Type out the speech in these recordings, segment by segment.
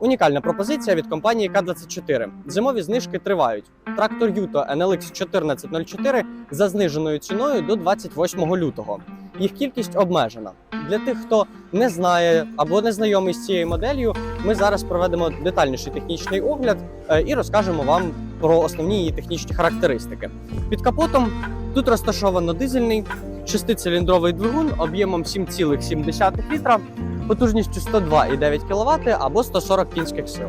Унікальна пропозиція від компанії К24. Зимові знижки тривають. Трактор Юто NLX 1404 за зниженою ціною до 28 лютого. Їх кількість обмежена. Для тих, хто не знає або не знайомий з цією моделлю, ми зараз проведемо детальніший технічний огляд е, і розкажемо вам про основні її технічні характеристики. Під капотом тут розташовано дизельний шестициліндровий двигун об'ємом 7,7 літра, потужністю 102,9 кВт або 140 кінських сил.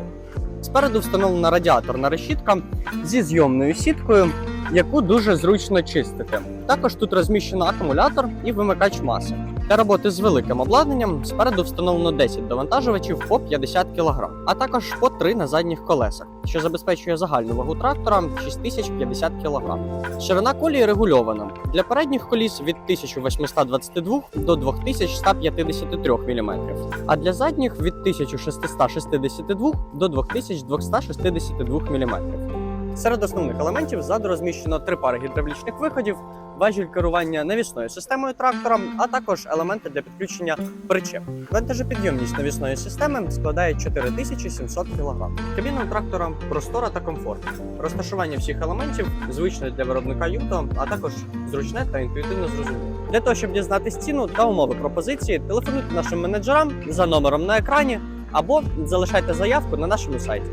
Спереду встановлена радіаторна решітка зі зйомною сіткою, яку дуже зручно чистити. Також тут розміщено акумулятор і вимикач маси. Для роботи з великим обладнанням спереду встановлено 10 довантажувачів по 50 кг, а також по 3 на задніх колесах, що забезпечує загальну вагу трактора 6050 кг. Ширина колії регульована для передніх коліс від 1822 до 2153 мм, а для задніх від 1662 до 2262 мм. Серед основних елементів ззаду розміщено три пари гідравлічних виходів, важіль керування навісною системою трактора, а також елементи для підключення причеп. Вантажопідйомність навісної системи складає 4700 кг. Кабіна трактора простора та комфортна. Розташування всіх елементів звичне для виробника Юто, а також зручне та інтуїтивно зрозуміле. Для того, щоб дізнатись ціну та умови пропозиції, телефонуйте нашим менеджерам за номером на екрані або залишайте заявку на нашому сайті.